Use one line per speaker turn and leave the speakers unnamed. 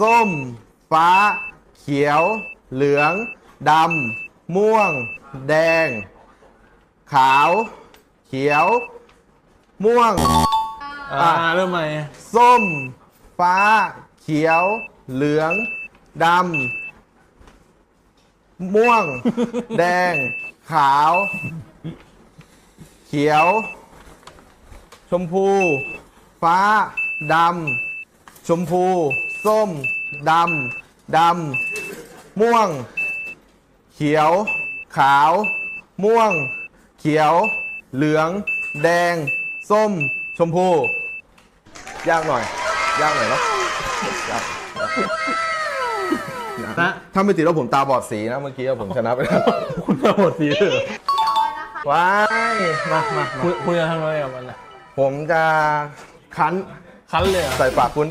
ส้ม ฟ้า เขียว เหลืองดำม่วง แดง ขาว เขียว ม่วง
อ่าเริ่มใหม่
ส้ม ฟ้า เขียว เหลืองดำม่วง แดง ขาว เขียว ชมพู ฟ้าดำชมพู ส้มดำดำม่วง เขียว ขาว ม่วง เขียว เหลือง แดง ส้ม ชมพู ยากหน่อย ยากหน่อยเนาะยาก
นะ
ถ้าไม่ติดแล้วผมตาบอดสีนะเมื่อกี้ผมชนะไปแล้ว
คุณจะหมดสีเลยเหรอ
ว้าย
มามาคุยคุยกันทำอะไรกับมันอะ
ผมจะคั้น
คันเลยเหรอ
ใส่ปากคุณ